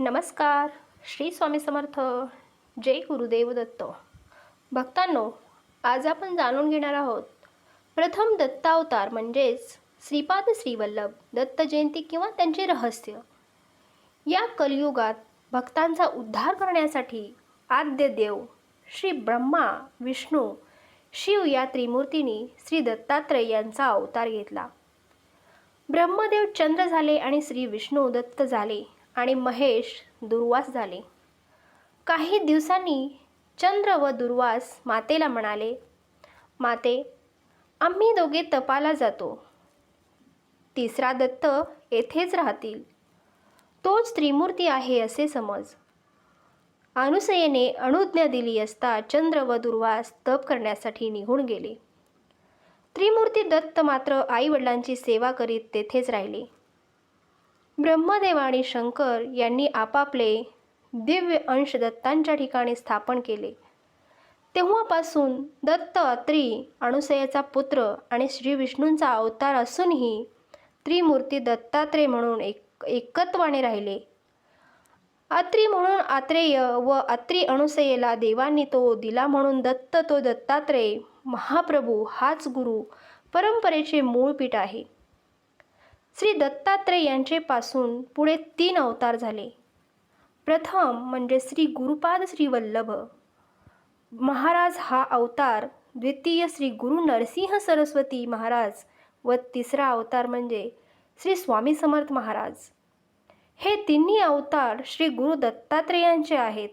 नमस्कार श्री स्वामी समर्थ जय गुरुदेव दत्त. भक्तांनो आज आपण जाणून घेणार आहोत प्रथम दत्तावतार म्हणजेच श्रीपाद श्रीवल्लभ दत्त जयंती किंवा त्यांचे रहस्य. या कलियुगात भक्तांचा उद्धार करण्यासाठी आद्य देव श्री ब्रह्मा विष्णू शिव या त्रिमूर्तींनी श्री दत्तात्रय यांचा अवतार घेतला. ब्रह्मदेव चंद्र झाले आणि श्री विष्णू दत्त झाले. आणि महेश दुर्वास झाले. काही दिवसांनी चंद्र व दुर्वास मातेला म्हणाले माते आम्ही दोघे तपाला जातो. तिसरा दत्त येथेच राहतील. तोच त्रिमूर्ती आहे असे समज. अनुसयेने अनुज्ञा दिली असता चंद्र व दुर्वास तप करण्यासाठी निघून गेले. त्रिमूर्ती दत्त मात्र आईवडिलांची सेवा करीत तेथेच राहिले. ब्रह्मदेव आणि शंकर यांनी आपापले दिव्य अंश दत्तांच्या ठिकाणी स्थापन केले. तेव्हापासून दत्त अत्री अणुसयाचा पुत्र आणि श्री विष्णूंचा अवतार असूनही त्रिमूर्ती दत्तात्रेय म्हणून एक एकत्वाने राहिले. अत्री म्हणून आत्रेय व अत्री अणुसयेला देवांनी तो दिला म्हणून दत्त तो दत्तात्रेय महाप्रभू हाच गुरु परंपरेचे मूळ पीठ आहे. श्री दत्तात्रय यांचेपासून पुढे तीन अवतार झाले. प्रथम म्हणजे श्री गुरुपाद श्री वल्लभ. महाराज हा अवतार द्वितीय श्री गुरु नरसिंह सरस्वती महाराज व तिसरा अवतार म्हणजे श्री स्वामी समर्थ महाराज. हे तिन्ही अवतार श्री गुरु दत्तात्रेयांचे आहेत.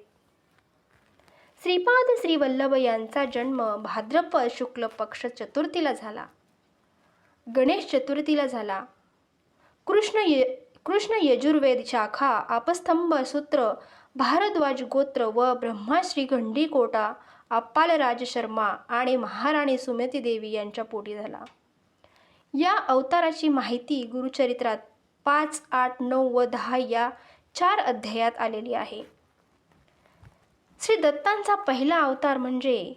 श्रीपाद श्री वल्लभ यांचा जन्म भाद्रपद शुक्ल पक्ष चतुर्थीला झाला. गणेश चतुर्थीला झाला. कृष्ण ये कृष्ण यजुर्वेद शाखा आपस्तंभ सूत्र भारद्वाज गोत्र व ब्रह्माश्री गंडीकोटा अप्पालराज शर्मा आणि महाराणी सुमती देवी यांच्या पोटी झाला. या अवताराची माहिती गुरुचरित्रात पाच आठ नऊ व दहा या चार अध्यायात आलेली आहे. श्री दत्तांचा पहिला अवतार म्हणजे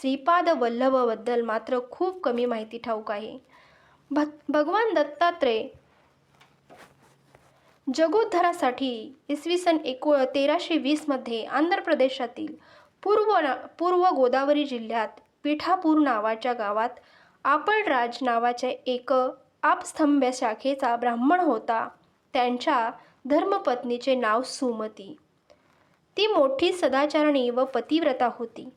श्रीपाद वल्लभबद्दल मात्र खूप कमी माहिती ठाऊक आहे. भ भगवान दत्तात्रय. जगोद्धारासाठी इसवी सन एको तेराशे वीसमध्ये आंध्र प्रदेशातील पूर्व ना पूर्व गोदावरी जिल्ह्यात पिठापूर नावाच्या गावात आपळराज नावाच्या एक आपस्तंभ शाखेचा ब्राह्मण होता. त्यांच्या धर्मपत्नीचे नाव सुमती. ती मोठी सदाचारणी व पतिव्रता होती.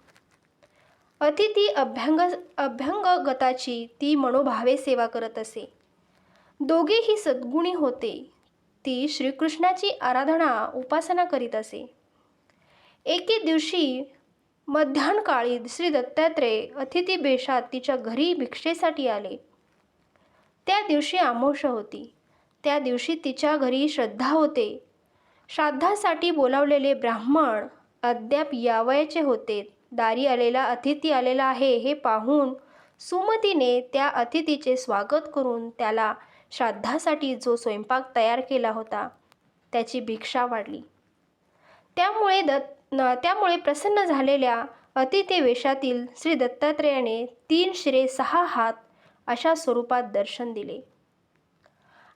अतिथी अभ्यंग अभ्यंगगताची ती मनोभावे सेवा करत असे. दोघेही सद्गुणी होते. ती श्रीकृष्णाची आराधना उपासना करीत असे. एके दिवशी मध्यान्हकाळी श्री दत्तात्रय अतिथी बेशात तिच्या घरी भिक्षेसाठी आले. त्या दिवशी आमोष होती. त्या दिवशी तिच्या घरी श्रद्धा होते. श्राद्धासाठी बोलावलेले ब्राह्मण अद्याप यावयाचे होते दारी आलेला अतिथी आलेला आहे हे पाहून सुमतीने त्या अतिथीचे स्वागत करून त्याला श्राद्धासाठी जो स्वयंपाक तयार केला होता त्याची भिक्षा वाढली. त्यामुळे दत्त त्यामुळे प्रसन्न झालेल्या अतिथी वेशातील श्री दत्तात्रेयाने तीन शिरे सहा हात अशा स्वरूपात दर्शन दिले.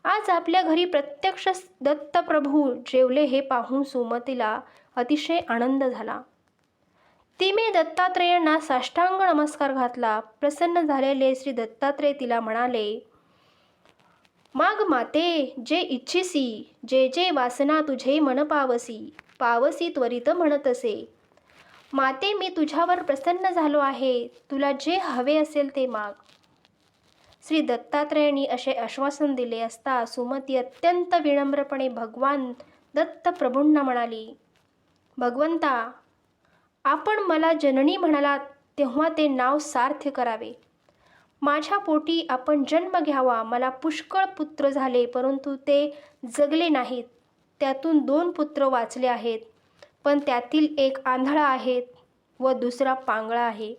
आज आपल्या घरी प्रत्यक्ष दत्तप्रभू जेवले हे पाहून सुमतीला अतिशय आनंद झाला. तिने दत्तात्रेयांना साष्टांग नमस्कार घातला. प्रसन्न झालेले श्री दत्तात्रेय तिला म्हणाले माग माते जे इच्छिसी जे जे वासना तुझे मन पावसी पावसी त्वरित म्हणत असे माते मी तुझ्यावर प्रसन्न झालो आहे तुला जे हवे असेल ते माग. श्री दत्तात्रेयांनी असे आश्वासन दिले असता सुमती अत्यंत विनम्रपणे भगवान दत्त प्रभूंना म्हणाली भगवंता आपण मला जननी म्हणालात तेव्हा ते नाव सार्थ करावे. माझ्या पोटी आपण जन्म घ्यावा मला पुष्कळ पुत्र झाले परंतु ते जगले नाहीत. त्यातून दोन पुत्र वाचले आहेत पण त्यातील एक आंधळा आहे व दुसरा पांगळा आहे.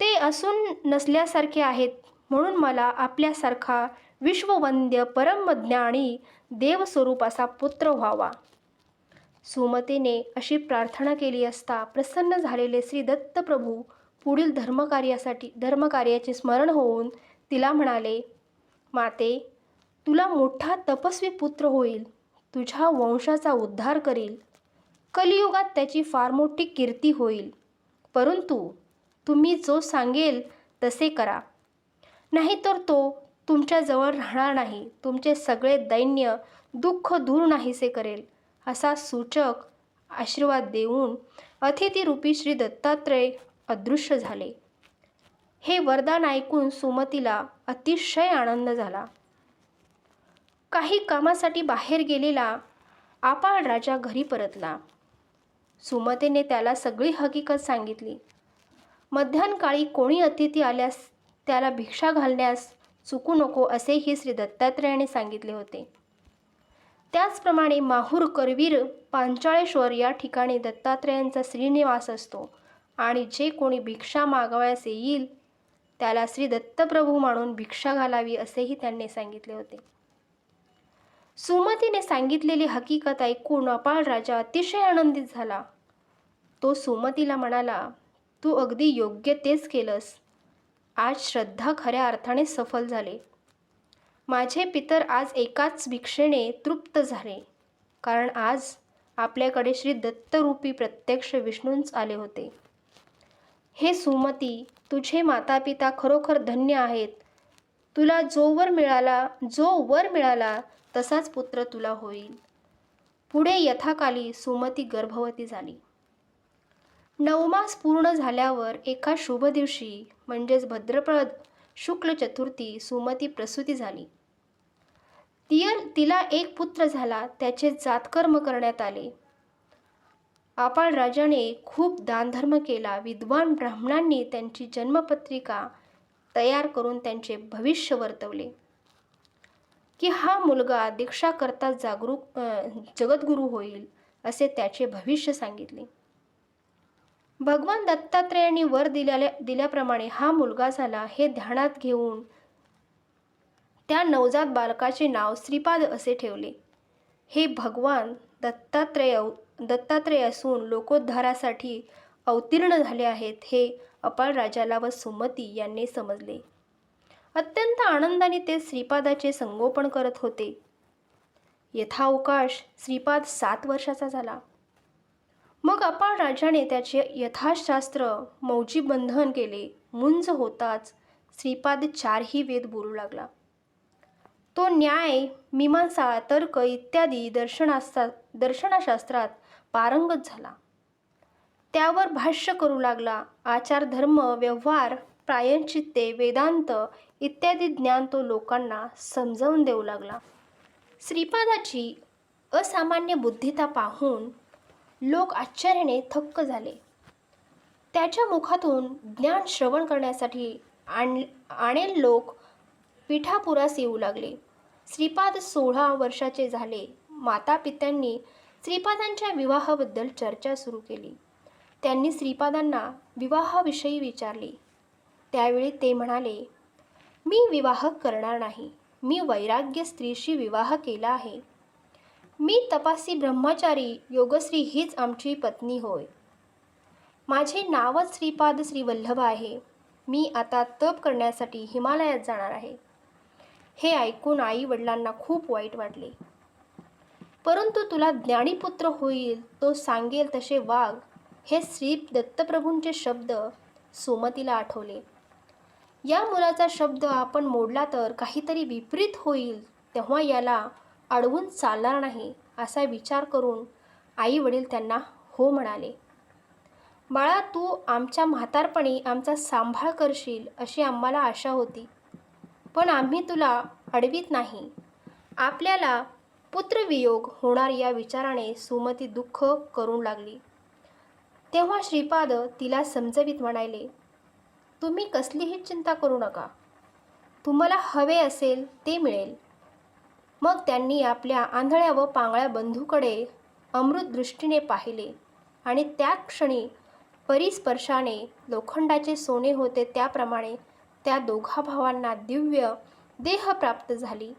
ते असून नसल्यासारखे आहेत म्हणून मला आपल्यासारखा विश्ववंद्य परमज्ञानी देवस्वरूप असा पुत्र व्हावा. सुमतेने अशी प्रार्थना केली असता प्रसन्न झालेले श्री दत्तप्रभू पुढील धर्मकार्यासाठी धर्मकार्याचे स्मरण होऊन तिला म्हणाले माते तुला मोठा तपस्वी पुत्र होईल. तुझ्या वंशाचा उद्धार करील. कलियुगात त्याची फार मोठी कीर्ती होईल. परंतु तुम्ही जो सांगेल तसे करा. नाहीतर तो तुमच्याजवळ राहणार नाही. तुमचे सगळे दैन्य दुःख दूर नाहीसे करेल. असा सूचक आशीर्वाद देऊन अतिथीरूपी श्री दत्तात्रय अदृश्य झाले. हे वरदान ऐकून सुमतीला अतिशय आनंद झाला. काही कामासाठी बाहेर गेलेला आपाळ राजा घरी परतला. सुमतीने त्याला सगळी हकीकत सांगितली. मध्यान्हकाळी कोणी अतिथी आल्यास त्याला भिक्षा घालण्यास चुकू नको असेही श्री दत्तात्रयाने सांगितले होते. त्याचप्रमाणे माहूर करवीर पांचाळेश्वर या ठिकाणी दत्तात्रयांचा श्रीनिवास असतो. आणि जे कोणी भिक्षा मागवायस येईल त्याला श्री दत्तप्रभू म्हणून भिक्षा घालावी असेही त्यांनी सांगितले होते. सुमतीने सांगितलेली हकीकत ऐकून अपाळ राजा अतिशय आनंदित झाला. तो सुमतीला म्हणाला तू अगदी योग्य तेच केलंस. आज श्रद्धा खऱ्या अर्थाने सफल झाले. माझे पितर आज एकाच भिक्षेने तृप्त झाले. कारण आज आपल्याकडे श्री दत्तरूपी प्रत्यक्ष विष्णूंच आले होते. हे सुमती तुझे मातापिता खरोखर धन्य आहेत. तुला जो वर मिळाला जो वर मिळाला तसाच पुत्र तुला होईल. पुढे यथाकाली सुमती गर्भवती झाली. नवमास पूर्ण झाल्यावर एका शुभ दिवशी म्हणजेच भद्रप्रद शुक्ल चतुर्थी सुमती प्रसूती झाली. तिय तिला एक पुत्र झाला त्याचे जातकर्म करण्यात आले. आपाळ राजाने खूप दानधर्म केला. विद्वान ब्राह्मणांनी त्यांची जन्मपत्रिका तयार करून त्यांचे भविष्य वर्तवले. की हा मुलगा दीक्षा करता जागरूक जगद्गुरू होईल असे त्याचे भविष्य सांगितले. भगवान दत्तात्रेयांनी वर दिल्या दिल्याप्रमाणे हा मुलगा झाला. हे ध्यानात घेऊन त्या नवजात बालकाचे नाव श्रीपाद असे ठेवले. हे भगवान दत्तात्रेय दत्तात्रेय असून लोकोद्धारासाठी अवतीर्ण झाले आहेत हे अपाळ राजाला व सुमती यांनी समजले. अत्यंत आनंदाने ते श्रीपादाचे संगोपन करत होते. यथावकाश श्रीपाद सात वर्षाचा झाला. मग अपाळ राजाने त्याचे यथाशास्त्र मौजी बंधन केले. मुंज होताच श्रीपाद चारही वेद बोलू लागला. तो न्याय मीमांसा तर्क इत्यादी दर्शनास्ता दर्शनाशास्त्रात पारंगत झाला. त्यावर भाष्य करू लागला आचार धर्म व्यवहार प्रायश्चित्ते वेदांत इत्यादी ज्ञान तो लोकांना समजावून देऊ लागला. श्रीपादाची असामान्य बुद्धिता पाहून लोक आश्चर्याने थक्क झाले. त्याच्या मुखातून ज्ञान श्रवण करण्यासाठी आण आणेल लोक पिठापुरास येऊ लागले. श्रीपाद सोळा वर्षाचे झाले. माता पित्यांनी श्रीपादांच्या विवाहाबद्दल चर्चा सुरू केली. त्यांनी श्रीपादांना विवाहाविषयी विचारले. त्यावेळी ते म्हणाले मी विवाह करणार नाही. मी वैराग्य स्त्रीशी विवाह केला आहे. मी तपासी ब्रह्मचारी योगश्री हीच आमची पत्नी होय. माझे नावच श्रीपाद श्रीवल्लभ आहे. मी आता तप करण्यासाठी हिमालयात जाणार आहे. हे ऐकून आई वडिलांना खूप वाईट वाटले. परंतु तुला ज्ञानीपुत्र होईल तो सांगेल तसे वाघ हे श्री दत्तप्रभूंचे शब्द सुमतीला आठवले. या मुलाचा शब्द आपण मोडला तर काहीतरी विपरीत होईल तेव्हा याला अडवून चालणार नाही असा विचार करून आई वडील त्यांना हो म्हणाले. बाळा तू आमच्या म्हातारपणी आमचा सांभाळ करशील अशी आम्हाला आशा होती. पण आम्ही तुला अडवीत नाही. आपल्याला पुत्रवियोग होणार या विचाराने सुमती दुःख करू लागली. तेव्हा श्रीपाद तिला समजवीत म्हणाले तुम्ही कसलीही चिंता करू नका. तुम्हाला हवे असेल ते मिळेल. मग त्यांनी आपल्या आंधळ्या व पांगळ्या बंधूकडे अमृत दृष्टीने पाहिले आणि त्या क्षणी परिस्पर्शाने लोखंडाचे सोने होते त्याप्रमाणे त्या दोघा भावांना दिव्य देह प्राप्त झाली.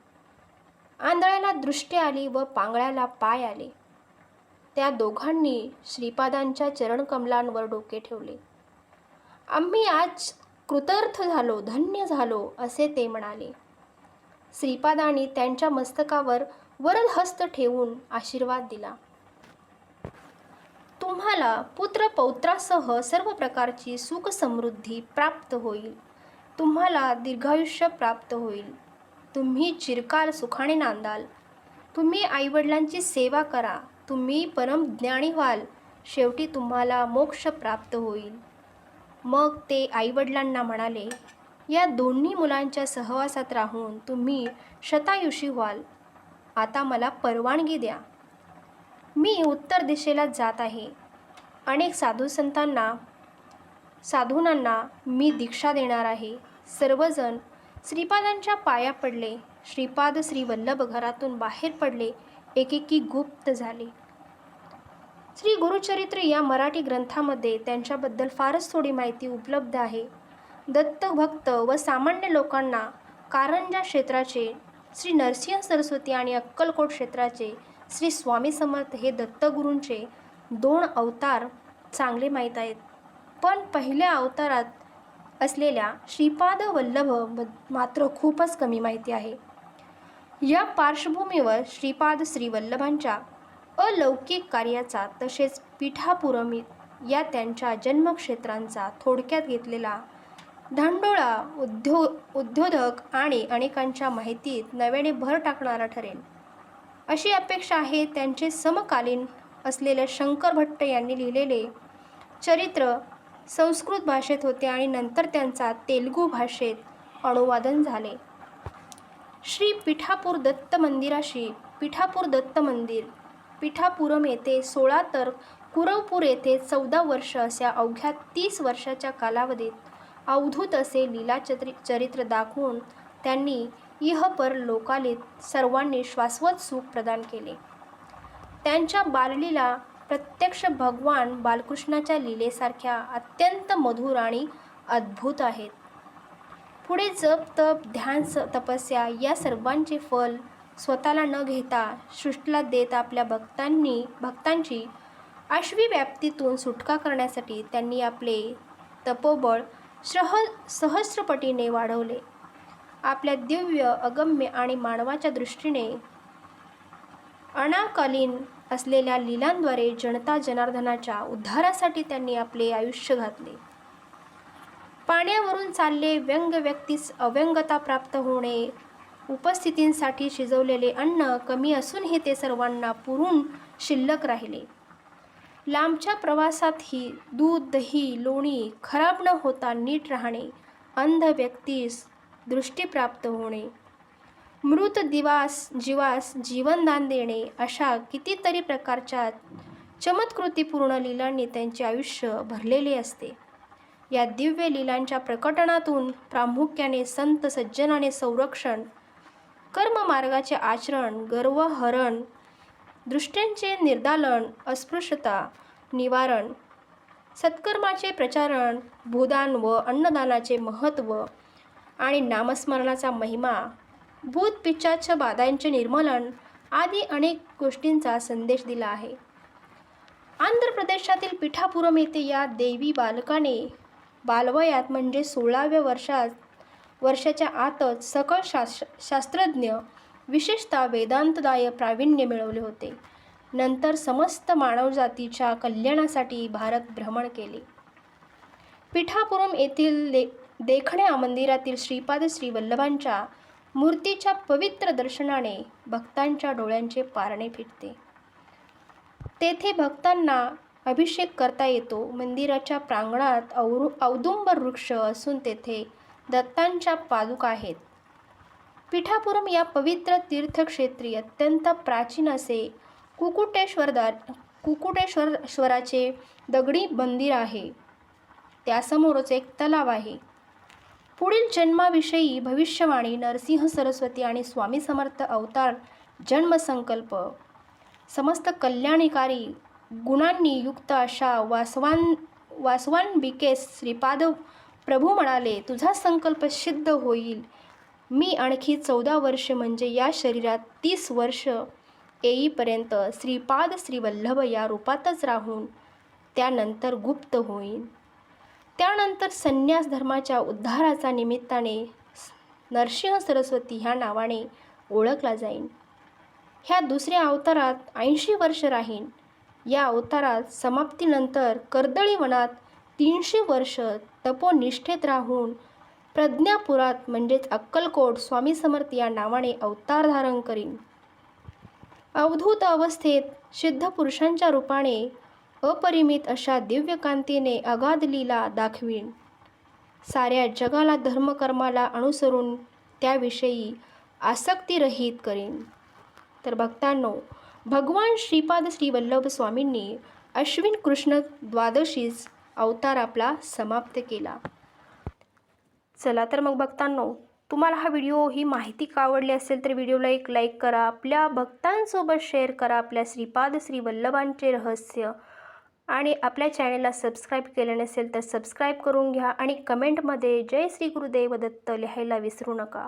आंधळ्याला दृष्टी आली व पांगळ्याला पाय आले. त्या दोघांनी श्रीपादांच्या चरणकमलांवर डोके ठेवले. आम्ही आज कृतार्थ झालो धन्य झालो असे ते म्हणाले. श्रीपादांनी त्यांच्या मस्तकावर वरद हस्त ठेवून आशीर्वाद दिला. तुम्हाला पुत्र पौत्रासह सर्व प्रकारची सुख समृद्धी प्राप्त होईल. तुम्हाला दीर्घायुष्य प्राप्त होईल. तुम्ही चिरकाल सुखाने नांदाल. तुम्ही आईवडिलांची सेवा करा. तुम्ही परम ज्ञानी व्हाल. शेवटी तुम्हाला मोक्ष प्राप्त होईल. मग ते आईवडिलांना म्हणाले या दोन्ही मुलांच्या सहवासात राहून तुम्ही शतायुषी व्हाल. आता मला परवानगी द्या. मी उत्तर दिशेला जात आहे. अनेक साधू संतांना साधुनांना मी दीक्षा देणार आहे. सर्वजण श्रीपादांच्या पाया पडले. श्रीपाद श्रीवल्लभ घरातून बाहेर पडले. एकेकी गुप्त झाले. श्री गुरुचरित्र या मराठी ग्रंथामध्ये त्यांच्याबद्दल फारच थोडी माहिती उपलब्ध आहे. दत्तभक्त व सामान्य लोकांना कारंजा क्षेत्राचे श्री नरसिंह सरस्वती आणि अक्कलकोट क्षेत्राचे श्री स्वामी समर्थ हे दत्तगुरूंचे दोन अवतार चांगले माहीत आहेत. पण पहिल्या अवतारात असलेल्या श्रीपाद वल्लभ मात्र खूपच कमी माहिती आहे. या पार्श्वभूमीवर श्रीपाद श्रीवल्लभांच्या अलौकिक कार्याचा तसेच पीठापुरमित या त्यांच्या जन्मक्षेत्रांचा थोडक्यात घेतलेला धांडोळा उद्यो उद्योधक आणि अनेकांच्या माहितीत नव्याने भर टाकणारा ठरेल. अशी अपेक्षा आहे त्यांचे समकालीन असलेले शंकर भट्ट यांनी लिहिलेले चरित्र संस्कृत भाषेत होते आणि नंतर त्यांचा तेलुगू भाषेत अनुवादन झाले. श्री पिठापूर दत्त मंदिराशी पिठापूर दत्त मंदिर पिठापुरम येथे सोळा तर कुरवपूर येथे चौदा वर्ष अशा अवघ्या तीस वर्षाच्या कालावधीत अवधूत असे लीलाचरि चरित्र दाखवून त्यांनी इहपर लोकालीत सर्वांनी शाश्वत सुख प्रदान केले. त्यांच्या बाललीला प्रत्यक्ष भगवान बालकृष्णाच्या लीलेसारख्या अत्यंत मधुर आणि अद्भुत आहेत. पुढे जप तप ध्यान स तपस्या या सर्वांचे फल स्वतःला न घेता सृष्टीला देत आपल्या भक्तांनी भक्तांची आश्वी व्याप्तीतून सुटका करण्यासाठी त्यांनी आपले तपोबळ सह सहस्रपटीने वाढवले. आपल्या दिव्य अगम्य आणि मानवाच्या दृष्टीने अनाकालीन असलेल्या लीलांद्वारे जनता जनार्दनाच्या उद्धारासाठी त्यांनी आपले आयुष्य घातले. पाण्यावरून चालले व्यंग व्यक्तीस अव्यंगता प्राप्त होणे उपस्थितींसाठी शिजवलेले अन्न कमी असूनही ते सर्वांना पुरून शिल्लक राहिले. लांबच्या प्रवासातही दूध दही लोणी खराब न होता नीट राहणे अंध व्यक्तीस दृष्टी प्राप्त होणे मृत दिवास जीवास जीवनदान देणे अशा कितीतरी प्रकारच्या चमत्कृतीपूर्ण लीलांनी त्यांचे आयुष्य भरलेले असते. या दिव्य लीलांच्या प्रकटनातून प्रामुख्याने संत सज्जनाने संरक्षण कर्ममार्गाचे आचरण गर्वहरण दृष्ट्यांचे निर्दालन अस्पृश्यता निवारण सत्कर्माचे प्रचारण भूदान व अन्नदानाचे महत्त्व आणि नामस्मरणाचा महिमा भूत बाधांचे निर्मूलन आदी अनेक गोष्टींचा संदेश दिला आहे. आंध्र प्रदेशातील पिठापुरम येथे या देवी बालकाने बालवयात म्हणजे सोळाव्या वर्षात वर्षाच्या आतच सकळ शास शास्त्रज्ञ विशेषतः वेदांतदाय प्रावीण्य मिळवले होते. नंतर समस्त मानवजातीच्या कल्याणासाठी भारत भ्रमण केले. पिठापुरम येथील दे देखण्या मंदिरातील श्रीपाद श्री वल्लभांच्या मूर्तीच्या पवित्र दर्शनाने भक्तांच्या डोळ्यांचे पारणे फिटते. तेथे भक्तांना अभिषेक करता येतो. मंदिराच्या प्रांगणात औरु औदुंबर वृक्ष असून तेथे दत्तांच्या पादुका आहेत. पिठापुरम या पवित्र तीर्थक्षेत्री अत्यंत प्राचीन असे कुकुटेश्वरदार कुकुटेश्वरेश्वराचे दगडी मंदिर आहे. त्यासमोरच एक तलाव आहे. पुढील जन्माविषयी भविष्यवाणी नरसिंह सरस्वती आणि स्वामी समर्थ अवतार जन्मसंकल्प. समस्त कल्याणकारी गुणांनी युक्त अशा वासवान वासवान बिकेस श्रीपाद प्रभू म्हणाले तुझा संकल्प सिद्ध होईल. मी आणखी चौदा वर्ष म्हणजे या शरीरात तीस वर्ष येईपर्यंत श्रीपाद श्रीवल्लभ या रूपातच राहून त्यानंतर गुप्त होईन. त्यानंतर संन्यास धर्माच्या उद्धाराचा निमित्ताने नरसिंह सरस्वती ह्या नावाने ओळखला जाईन. ह्या दुसऱ्या अवतारात ऐंशी वर्ष राहीन. या अवतारात समाप्तीनंतर कर्दळी वनात तीनशे वर्ष तपोनिष्ठेत राहून प्रज्ञापुरात म्हणजेच अक्कलकोट स्वामी समर्थ या नावाने अवतार धारण करीन. अवधूत अवस्थेत सिद्ध पुरुषांच्या रूपाने अपरिमित अशा दिव्यकांतीने अगाध लीला दाखवीन. साऱ्या जगाला धर्मकर्माला अनुसरून त्याविषयी आसक्तीरहित करीन. तर भक्तांनो भगवान श्रीपाद श्रीवल्लभ स्वामींनी अश्विन कृष्ण द्वादशीस अवतार आपला समाप्त केला. चला तर मग भक्तांनो तुम्हाला हा व्हिडिओ ही माहिती का आवडली असेल तर व्हिडिओला एक लाईक करा. आपल्या भक्तांसोबत शेअर करा. आपल्या श्रीपाद श्री वल्लभांचे रहस्य आणि आपल्या चॅनेलला सबस्क्राईब केले नसेल तर सबस्क्राईब करून घ्या आणि कमेंटमध्ये जय श्री गुरुदेव दत्त लिहायला विसरू नका.